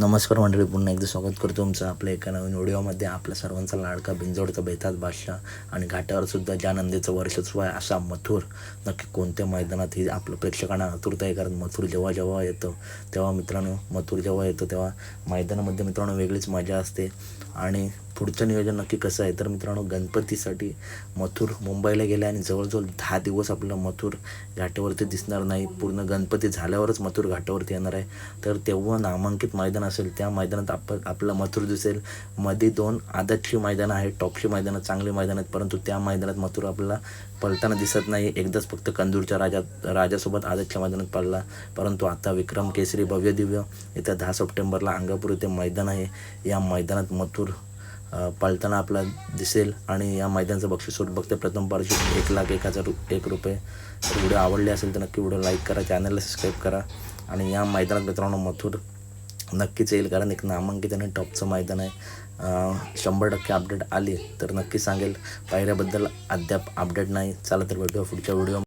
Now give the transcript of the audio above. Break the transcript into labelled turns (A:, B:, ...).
A: नमस्कार मंडळी पुन्हा एकदा स्वागत करतो तुमचं आपल्या एका नवीन व्हिडिओमध्ये. आपल्या सर्वांचा लाडका बिंजोडचा बेतात बादशाह आणि घाटावर सुद्धा ज्या नंदीचं वर्षस्व आहे असा मथुर नक्की कोणत्या मैदानात ही आपलं प्रेक्षकांना आतुरता आहे? कारण मथुर जेव्हा जेव्हा येतं तेव्हा मित्रांनो मथुर जेव्हा येतं तेव्हा मैदानामध्ये मित्रांनो वेगळीच मजा असते. आणि पुढचं नियोजन नक्की कसं आहे? तर मित्रांनो गणपतीसाठी मथुर मुंबईला गेला आणि जवळजवळ दहा दिवस आपलं मथुर घाटावरती दिसणार नाही. पूर्ण गणपती झाल्यावरच मथुर घाटावरती येणार आहे. तर तेव्हा नामांकित मैदान असेल त्या मैदानात आप आपलं मथुर दिसेल. मध्ये दोन आदतची मैदानं आहेत टॉपची मैदानं चांगली मैदान आहेत परंतु त्या मैदानात मथुर आपल्याला पळताना दिसत नाही. एकदाच फक्त कंदूरच्या राजा राजासोबत आदतच्या मैदानात पडला परंतु आता विक्रम केसरी भव्य दिव्य येत्या दहा सप्टेंबरला अंगापूर येथे मैदान आहे. या मैदानात मथुर पाळताना आपला दिसेल आणि या मैदानाचं बक्षीस स्वरूप बघते. प्रथम पारितोषिक एक लाख एक हजार रु- एक रुपये. तर व्हिडिओ आवडले असेल तर नक्की व्हिडिओ लाईक करा चॅनलला सबस्क्राईब करा. आणि या मैदानात मित्रांनो मथुर नक्कीच येईल कारण एक नामांकित आणि टॉपचं मैदान आहे. शंभर टक्के अपडेट आली तर नक्की सांगेल. पायऱ्याबद्दल अद्याप अपडेट नाही. चला तर भेटूया पुढच्या व्हिडिओ